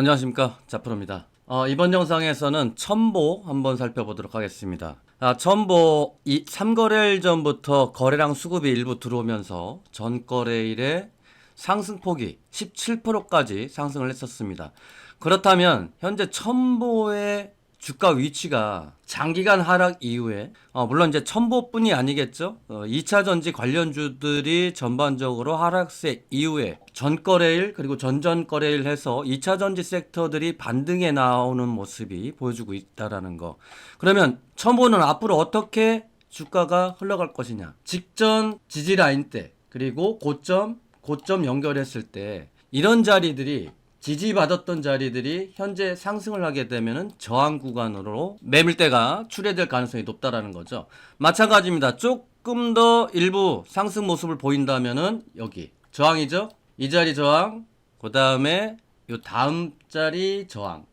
안녕하십니까 자프로입니다. 어, 이번 영상에서는 첨보 한번 살펴보도록 하겠습니다. 아, 첨보 이 3거래일 전부터 거래량 수급이 일부 들어오면서 전 거래일에 상승폭이 17%까지 상승을 했었습니다. 그렇다면 현재 첨보의 주가 위치가 장기간 하락 이후에 어, 물론 이제 첨보뿐이 아니겠죠. 어, 2차 전지 관련주들이 전반적으로 하락세 이후에 전거래일 그리고 전전거래일 해서 2차 전지 섹터들이 반등해 나오는 모습이 보여주고 있다라는 거. 그러면 첨보는 앞으로 어떻게 주가가 흘러갈 것이냐? 직전 지지 라인 때 그리고 고점 고점 연결했을 때 이런 자리들이 지지받았던 자리들이 현재 상승을 하게 되면은 저항 구간으로 매물대가 출해될 가능성이 높다라는 거죠. 마찬가지입니다. 조금 더 일부 상승 모습을 보인다면은 여기 저항이죠. 이 자리 저항, 그 다음에 요 다음 자리 저항.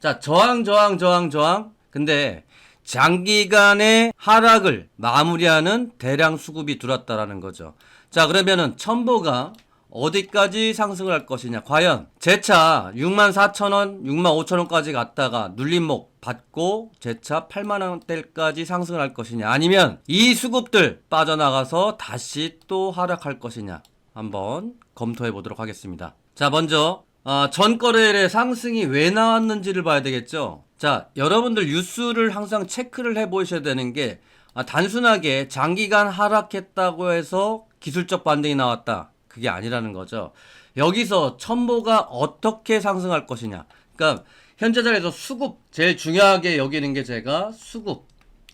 자, 저항, 저항, 저항, 저항. 근데 장기간의 하락을 마무리하는 대량 수급이 들어왔다라는 거죠. 자, 그러면은 첨보가 어디까지 상승을 할 것이냐. 과연 제차 6만 4천 원, 6만 5천 원까지 갔다가 눌림목 받고 제차 8만 원대까지 상승을 할 것이냐. 아니면 이 수급들 빠져나가서 다시 또 하락할 것이냐. 한번 검토해 보도록 하겠습니다. 자, 먼저 아, 전 거래일의 상승이 왜 나왔는지를 봐야 되겠죠. 자, 여러분들 뉴스를 항상 체크를 해 보셔야 되는 게 아, 단순하게 장기간 하락했다고 해서 기술적 반등이 나왔다. 그게 아니라는 거죠. 여기서 첨보가 어떻게 상승할 것이냐. 그러니까 현재 자리에서 수급 제일 중요하게 여기는 게 제가 수급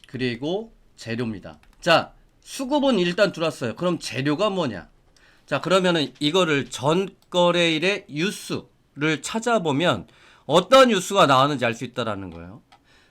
그리고 재료입니다. 자, 수급은 일단 들어왔어요. 그럼 재료가 뭐냐? 자, 그러면은 이거를 전 거래일의 뉴스를 찾아보면 어떤 뉴스가 나왔는지 알 수 있다라는 거예요.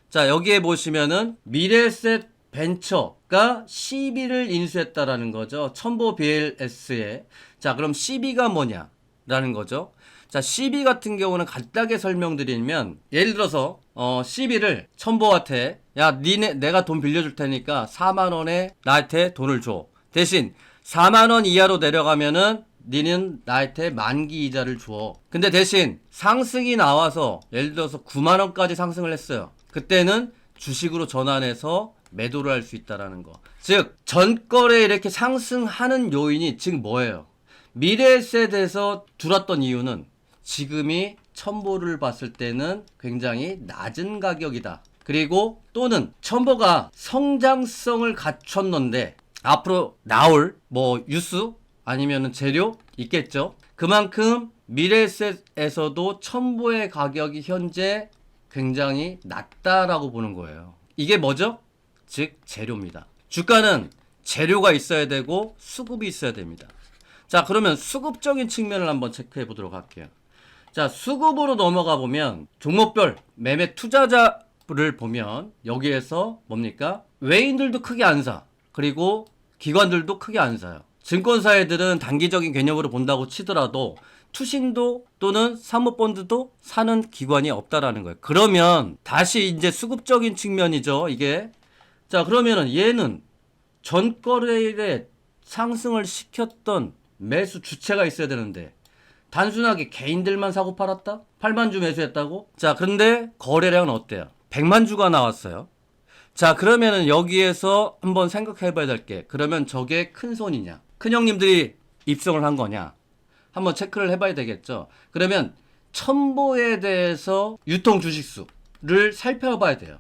자, 여기에 보시면은 미래셋 벤처가 12를 인수했다라는 거죠. 첨보 BLS에. 자, 그럼 12가 뭐냐? 라는 거죠. 자, 12 같은 경우는 간단하게 설명드리면 예를 들어서 어 12를 첨보한테 야, 니네 내가 돈 빌려 줄 테니까 4만 원에 나한테 돈을 줘. 대신 4만 원 이하로 내려가면은 니는 나한테 만기 이자를 줘. 근데 대신 상승이 나와서 예를 들어서 9만 원까지 상승을 했어요. 그때는 주식으로 전환해서 매도를 할 수 있다라는 거. 즉 전거래 이렇게 상승하는 요인이 지금 뭐예요? 미래에셋에서 들었던 이유는 지금이 첨보를 봤을 때는 굉장히 낮은 가격이다. 그리고 또는 첨보가 성장성을 갖췄는데 앞으로 나올 뭐 뉴스 아니면은 재료 있겠죠. 그만큼 미래에셋에서도 첨보의 가격이 현재 굉장히 낮다라고 보는 거예요. 이게 뭐죠? 즉 재료입니다. 주가는 재료가 있어야 되고 수급이 있어야 됩니다. 자, 그러면 수급적인 측면을 한번 체크해 보도록 할게요. 자, 수급으로 넘어가 보면 종목별 매매 투자자를 보면 여기에서 뭡니까? 외인들도 크게 안 사. 그리고 기관들도 크게 안 사요. 증권사애들은 단기적인 개념으로 본다고 치더라도 투신도 또는 사모펀드도 사는 기관이 없다라는 거예요. 그러면 다시 이제 수급적인 측면이죠. 이게 자 그러면은 얘는 전 거래일에 상승을 시켰던 매수 주체가 있어야 되는데 단순하게 개인들만 사고 팔았다? 8만 주 매수했다고? 자 그런데 거래량은 어때요? 100만 주가 나왔어요. 자 그러면은 여기에서 한번 생각해 봐야 될 게 그러면 저게 큰 손이냐? 큰 형님들이 입성을 한 거냐? 한번 체크를 해 봐야 되겠죠. 그러면 첨보에 대해서 유통 주식수를 살펴봐야 돼요.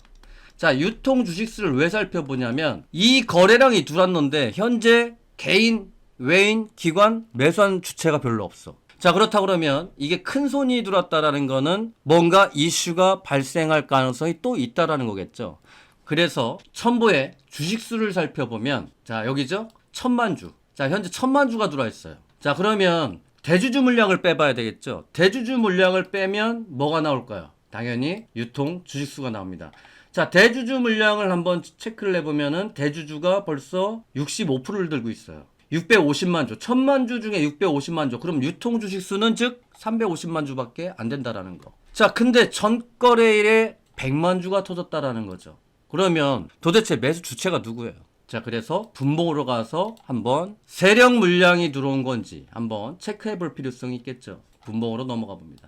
자, 유통 주식수를 왜 살펴보냐면 이 거래량이 들어왔는데 현재 개인, 외인, 기관 매수한 주체가 별로 없어. 자, 그렇다 그러면 이게 큰 손이 들어왔다라는 거는 뭔가 이슈가 발생할 가능성이 또 있다라는 거겠죠. 그래서 첨보의 주식수를 살펴보면 자, 여기죠? 천만 주. 자, 현재 천만 주가 들어와 있어요. 자, 그러면 대주주 물량을 빼봐야 되겠죠. 대주주 물량을 빼면 뭐가 나올까요? 당연히 유통 주식수가 나옵니다. 자, 대주주 물량을 한번 체크를 해보면은 대주주가 벌써 65%를 들고 있어요. 650만 주, 1000만 주 중에 650만 주. 그럼 유통 주식 수는 즉 350만 주밖에 안 된다라는 거. 자, 근데 전 거래일에 100만 주가 터졌다라는 거죠. 그러면 도대체 매수 주체가 누구예요? 자, 그래서 분봉으로 가서 한번 세력 물량이 들어온 건지 한번 체크해 볼 필요성이 있겠죠. 분봉으로 넘어가 봅니다.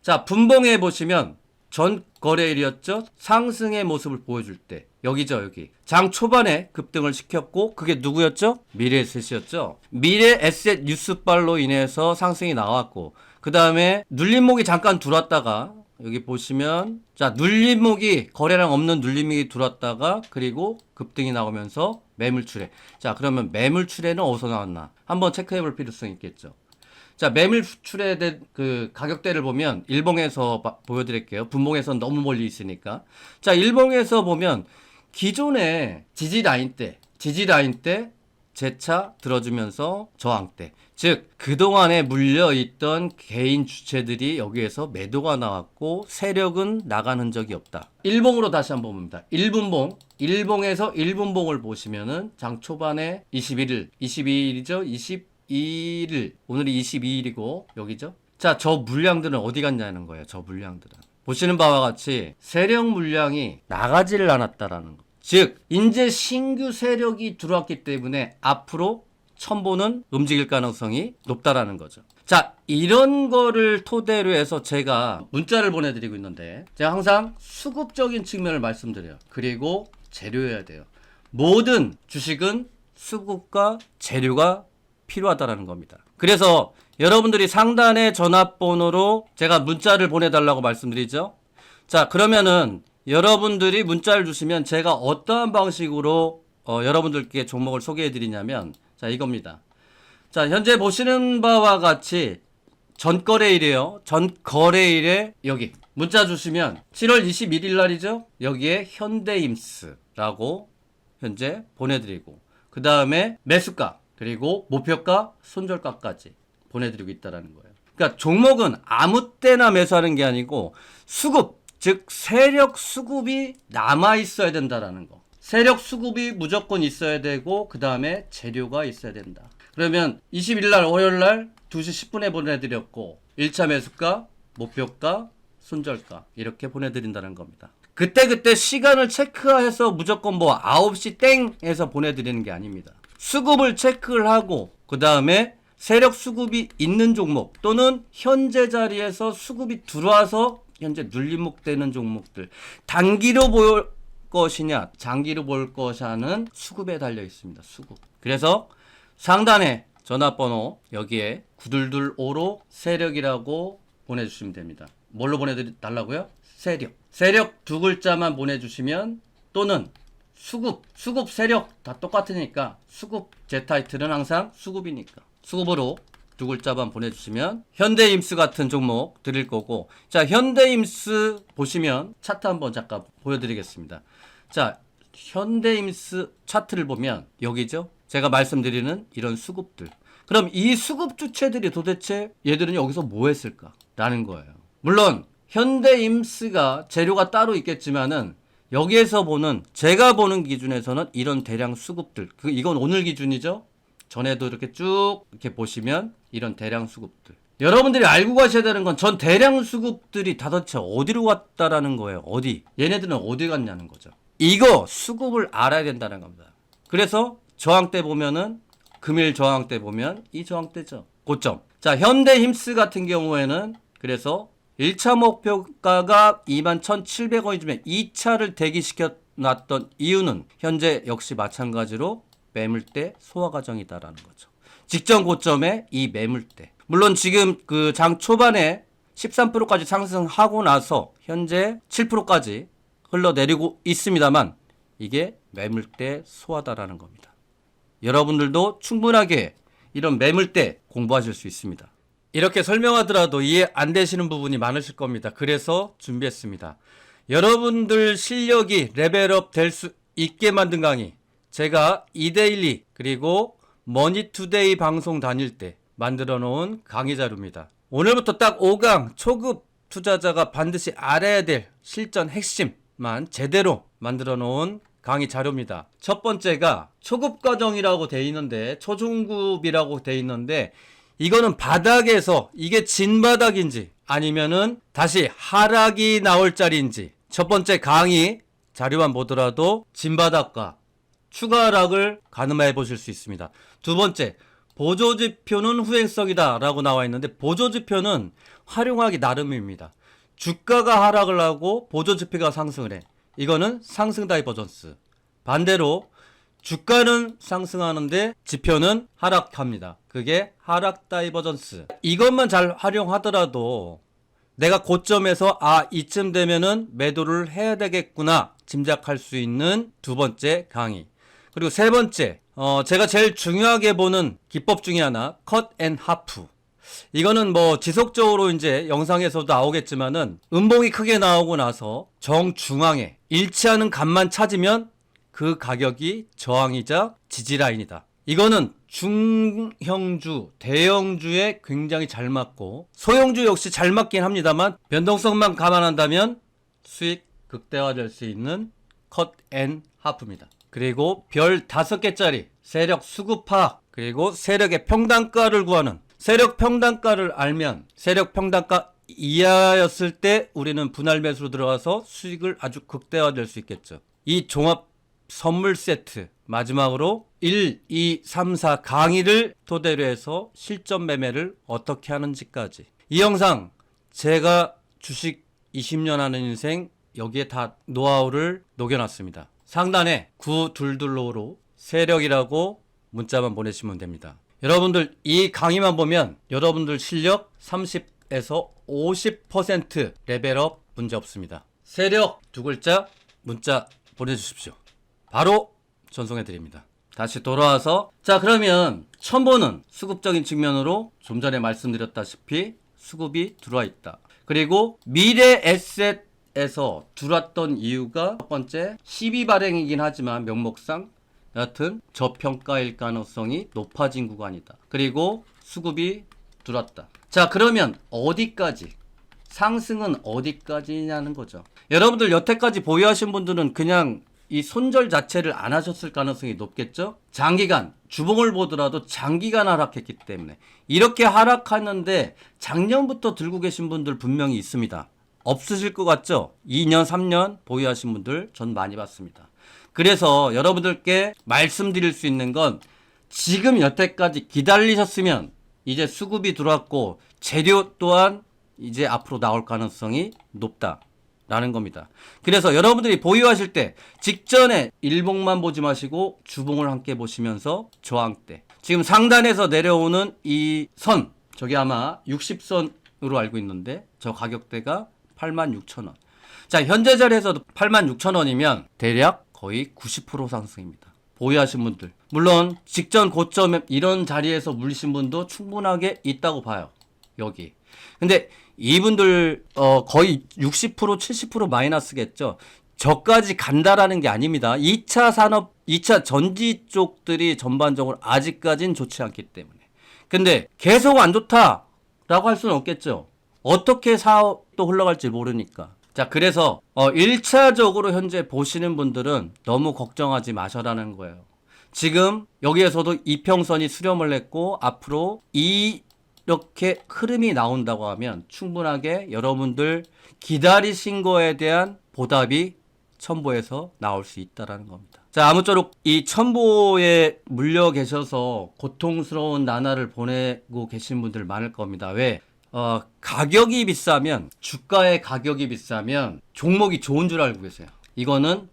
자, 분봉에 보시면 전 거래일이었죠. 상승의 모습을 보여줄 때 여기죠, 여기. 장 초반에 급등을 시켰고 그게 누구였죠? 미래에셋이었죠. 미래에셋 뉴스발로 인해서 상승이 나왔고 그 다음에 눌림목이 잠깐 들어왔다가 여기 보시면 자 눌림목이 거래량 없는 눌림목이 들어왔다가 그리고 급등이 나오면서 매물 출회. 자 그러면 매물 출회는 어디서 나왔나? 한번 체크해 볼 필요성이 있겠죠. 자, 매물 출해된 그 가격대를 보면 일봉에서 바- 보여드릴게요. 분봉에서는 너무 멀리 있으니까. 자, 일봉에서 보면 기존의 지지 라인 때, 지지 라인 때 재차 들어주면서 저항 대. 즉, 그동안에 물려있던 개인 주체들이 여기에서 매도가 나왔고, 세력은 나간 흔적이 없다. 일봉으로 다시 한번 봅니다. 1분봉. 일봉에서 1분봉을 보시면은 장 초반에 21일, 22일이죠? 22일. 오늘이 22일이고, 여기죠? 자, 저 물량들은 어디 갔냐는 거예요. 저 물량들은. 보시는 바와 같이 세력 물량이 나가지를 않았다라는 거. 즉, 이제 신규 세력이 들어왔기 때문에 앞으로 첨보는 움직일 가능성이 높다라는 거죠. 자, 이런 거를 토대로 해서 제가 문자를 보내드리고 있는데, 제가 항상 수급적인 측면을 말씀드려요. 그리고 재료여야 돼요. 모든 주식은 수급과 재료가 필요하다라는 겁니다. 그래서 여러분들이 상단의 전화번호로 제가 문자를 보내달라고 말씀드리죠. 자, 그러면은 여러분들이 문자를 주시면 제가 어떠한 방식으로 어, 여러분들께 종목을 소개해 드리냐면 자, 이겁니다. 자, 현재 보시는 바와 같이 전거래일이에요. 전거래일에 여기 문자 주시면 7월 21일 날이죠. 여기에 현대임스라고 현재 보내드리고 그 다음에 매수가 그리고 목표가 손절가까지 보내드리고 있다라는 거예요. 그러니까 종목은 아무 때나 매수하는 게 아니고 수급 즉 세력 수급이 남아 있어야 된다라는 거. 세력 수급이 무조건 있어야 되고 그 다음에 재료가 있어야 된다. 그러면 21일 날 월요일 날 2시 10분에 보내드렸고 1차 매수가 목표가 손절가 이렇게 보내드린다는 겁니다. 그때그때 시간을 체크해서 무조건 뭐 9시 땡 해서 보내드리는 게 아닙니다. 수급을 체크를 하고 그 다음에 세력 수급이 있는 종목 또는 현재 자리에서 수급이 들어와서 현재 눌림목 되는 종목들 단기로 볼 것이냐 장기로 볼 것이냐는 수급에 달려 있습니다. 수급. 그래서 상단에 전화번호 여기에 922로 세력이라고 보내주시면 됩니다. 뭘로 보내달라고요? 세력. 세력 두 글자만 보내주시면 또는 수급, 수급 세력 다 똑같으니까 수급 제 타이틀은 항상 수급이니까 수급으로 두 글자만 보내주시면 현대임스 같은 종목 드릴 거고 자 현대임스 보시면 차트 한번 잠깐 보여드리겠습니다. 자 현대임스 차트를 보면 여기죠. 제가 말씀드리는 이런 수급들. 그럼 이 수급 주체들이 도대체 얘들은 여기서 뭐 했을까? 라는 거예요. 물론 현대임스가 재료가 따로 있겠지만은 여기에서 보는 제가 보는 기준에서는 이런 대량 수급들 그 이건 오늘 기준이죠. 전에도 이렇게 쭉 이렇게 보시면 이런 대량 수급들. 여러분들이 알고 가셔야 되는 건 전 대량 수급들이 다 도대체 어디로 갔다라는 거예요. 어디? 얘네들은 어디 갔냐는 거죠. 이거 수급을 알아야 된다는 겁니다. 그래서 저항 때 보면은 금일 저항 때 보면 이 저항 때죠. 고점. 자, 현대 힘스 같은 경우에는 그래서 1차 목표가가 21,700원이지만 2차를 대기시켜 놨던 이유는 현재 역시 마찬가지로 매물대 소화 과정이다라는 거죠. 직전 고점에 이 매물대. 물론 지금 그 장 초반에 13%까지 상승하고 나서 현재 7%까지 흘러내리고 있습니다만 이게 매물대 소화다라는 겁니다. 여러분들도 충분하게 이런 매물대 공부하실 수 있습니다. 이렇게 설명하더라도 이해 안 되시는 부분이 많으실 겁니다. 그래서 준비했습니다. 여러분들 실력이 레벨업 될 수 있게 만든 강의. 제가 이데일리 그리고 머니투데이 방송 다닐 때 만들어 놓은 강의 자료입니다. 오늘부터 딱 5강 초급 투자자가 반드시 알아야 될 실전 핵심만 제대로 만들어 놓은 강의 자료입니다. 첫 번째가 초급 과정이라고 돼 있는데 초중급이라고 돼 있는데 이거는 바닥에서 이게 진바닥인지 아니면은 다시 하락이 나올 자리인지 첫 번째 강의 자료만 보더라도 진바닥과 추가 하락을 가늠해 보실 수 있습니다. 두 번째 보조지표는 후행성이다 라고 나와 있는데 보조지표는 활용하기 나름입니다. 주가가 하락을 하고 보조 지표가 상승을 해. 이거는 상승 다이버전스. 반대로 주가는 상승하는데 지표는 하락합니다. 그게 하락 다이버전스. 이것만 잘 활용하더라도 내가 고점에서 아 이쯤 되면은 매도를 해야 되겠구나 짐작할 수 있는 두 번째 강의. 그리고 세 번째 어 제가 제일 중요하게 보는 기법 중에 하나 컷앤 하프. 이거는 뭐 지속적으로 이제 영상에서도 나오겠지만은 음봉이 크게 나오고 나서 정중앙에 일치하는 값만 찾으면 그 가격이 저항이자 지지 라인이다. 이거는 중형주, 대형주에 굉장히 잘 맞고 소형주 역시 잘 맞긴 합니다만 변동성만 감안한다면 수익 극대화될 수 있는 컷 앤 하프입니다. 그리고 별 다섯 개짜리 세력 수급 파악 그리고 세력의 평단가를 구하는 세력 평단가를 알면 세력 평단가 이하였을 때 우리는 분할 매수로 들어가서 수익을 아주 극대화될 수 있겠죠. 이 종합 선물 세트 마지막으로 1, 2, 3, 4 강의를 토대로 해서 실전 매매를 어떻게 하는지까지 이 영상 제가 주식 20년 하는 인생 여기에 다 노하우를 녹여놨습니다. 상단에 922로로 세력이라고 문자만 보내시면 됩니다. 여러분들 이 강의만 보면 여러분들 실력 30에서 50% 레벨업 문제 없습니다. 세력 두 글자 문자 보내주십시오. 바로 전송해 드립니다. 다시 돌아와서 자 그러면 첨보는 수급적인 측면으로 좀 전에 말씀드렸다시피 수급이 들어와 있다. 그리고 미래 에셋에서 들어왔던 이유가 첫 번째 12 발행이긴 하지만 명목상 여하튼 저평가일 가능성이 높아진 구간이다. 그리고 수급이 들어왔다. 자 그러면 어디까지 상승은 어디까지냐는 거죠. 여러분들 여태까지 보유하신 분들은 그냥 이 손절 자체를 안 하셨을 가능성이 높겠죠? 장기간, 주봉을 보더라도 장기간 하락했기 때문에. 이렇게 하락하는데 작년부터 들고 계신 분들 분명히 있습니다. 없으실 것 같죠? 2년, 3년 보유하신 분들 전 많이 봤습니다. 그래서 여러분들께 말씀드릴 수 있는 건 지금 여태까지 기다리셨으면 이제 수급이 들어왔고 재료 또한 이제 앞으로 나올 가능성이 높다. 라는 겁니다. 그래서 여러분들이 보유하실 때 직전에 일봉만 보지 마시고 주봉을 함께 보시면서 저항 때 지금 상단에서 내려오는 이 선 저게 아마 60선으로 알고 있는데 저 가격대가 86,000원. 자, 현재 자리에서도 86,000원이면 대략 거의 90% 상승입니다. 보유하신 분들. 물론 직전 고점에 이런 자리에서 물리신 분도 충분하게 있다고 봐요. 여기. 근데 이분들 어 거의 60% 70% 마이너스겠죠. 저까지 간다라는 게 아닙니다. 2차 산업, 2차 전지 쪽들이 전반적으로 아직까진 좋지 않기 때문에. 근데 계속 안 좋다라고 할 수는 없겠죠. 어떻게 사업도 흘러갈지 모르니까. 자, 그래서 어 1차적으로 현재 보시는 분들은 너무 걱정하지 마셔라는 거예요. 지금 여기에서도 이평선이 수렴을 했고 앞으로 이 이렇게 흐름이 나온다고 하면 충분하게 여러분들 기다리신 거에 대한 보답이 첨보에서 나올 수 있다라는 겁니다. 자, 아무쪼록 이 첨보에 물려 계셔서 고통스러운 나날을 보내고 계신 분들 많을 겁니다. 왜? 어, 가격이 비싸면, 주가의 가격이 비싸면 종목이 좋은 줄 알고 계세요. 이거는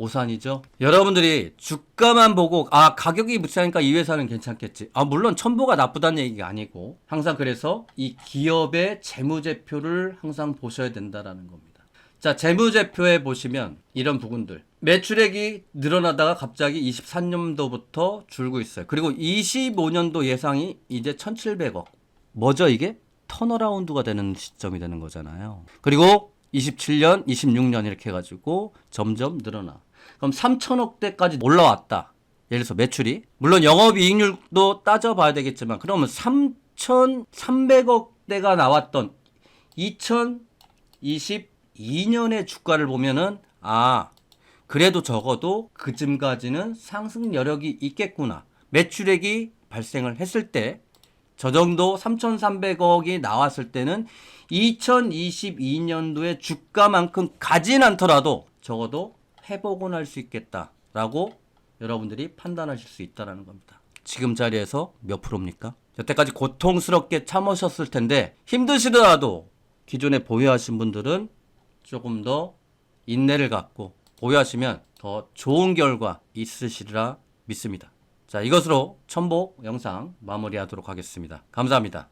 오산이죠. 여러분들이 주가만 보고 아 가격이 비싸니까 이 회사는 괜찮겠지. 아 물론 첨보가 나쁘다는 얘기가 아니고 항상 그래서 이 기업의 재무제표를 항상 보셔야 된다라는 겁니다. 자 재무제표에 보시면 이런 부분들 매출액이 늘어나다가 갑자기 23년도부터 줄고 있어요. 그리고 25년도 예상이 이제 1,700억. 뭐죠 이게? 턴어라운드가 되는 시점이 되는 거잖아요. 그리고 27년, 26년 이렇게 해가지고 점점 늘어나. 그럼 3천억대까지 올라왔다. 예를 들어서 매출이. 물론 영업이익률도 따져봐야 되겠지만 그러면 3,300억대가 나왔던 2022년의 주가를 보면은 아 그래도 적어도 그쯤까지는 상승 여력이 있겠구나. 매출액이 발생을 했을 때 저 정도 3,300억이 나왔을 때는 2022년도에 주가만큼 가진 않더라도 적어도 회복은 할 수 있겠다라고 여러분들이 판단하실 수 있다라는 겁니다. 지금 자리에서 몇 프로입니까? 여태까지 고통스럽게 참으셨을 텐데 힘드시더라도 기존에 보유하신 분들은 조금 더 인내를 갖고 보유하시면 더 좋은 결과 있으시리라 믿습니다. 자, 이것으로 첨보 영상 마무리하도록 하겠습니다. 감사합니다.